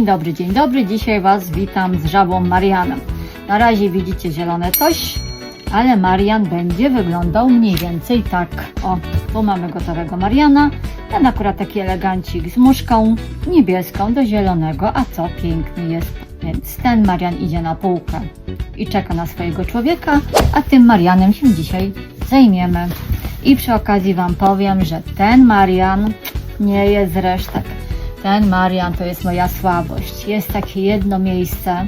Dzień dobry, dzień dobry. Dzisiaj Was witam z żabą Marianą. Na razie widzicie zielone coś, ale Marian będzie wyglądał mniej więcej tak. O, tu mamy gotowego Mariana. Ten akurat taki elegancik z muszką niebieską do zielonego, a co piękny jest. Więc ten Marian idzie na półkę i czeka na swojego człowieka, a tym Marianem się dzisiaj zajmiemy. I przy okazji Wam powiem, że ten Marian nie jest resztek. Ten Marian to jest moja słabość. Jest takie jedno miejsce,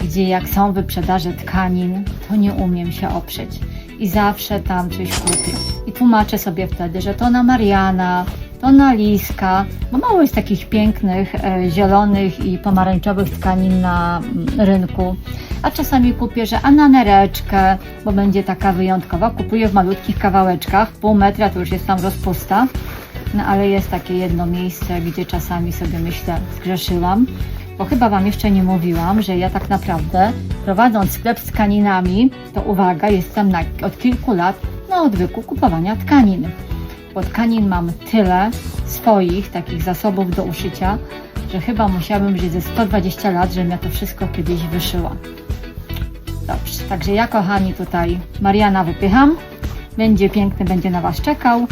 gdzie jak są wyprzedaże tkanin, to nie umiem się oprzeć. I zawsze tam coś kupię. I tłumaczę sobie wtedy, że to na Mariana, to na Liska, bo mało jest takich pięknych, e, zielonych i pomarańczowych tkanin na mm, rynku. A czasami kupię, że a na nereczkę, bo będzie taka wyjątkowa. Kupuję w malutkich kawałeczkach, pół metra to już jest tam rozpusta. No ale jest takie jedno miejsce, gdzie czasami sobie myślę, zgrzeszyłam, bo chyba Wam jeszcze nie mówiłam, że ja tak naprawdę prowadząc sklep z tkaninami, to uwaga, jestem na, od kilku lat na odwyku kupowania tkanin. Bo tkanin mam tyle swoich takich zasobów do uszycia, że chyba musiałabym żyć ze 120 lat, żebym ja to wszystko kiedyś wyszyła. Dobrze, także ja kochani tutaj Mariana wypycham. Będzie piękny, będzie na Was czekał.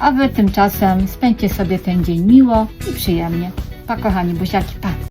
A Wy tymczasem spędźcie sobie ten dzień miło i przyjemnie. Pa kochani, buziaki, pa!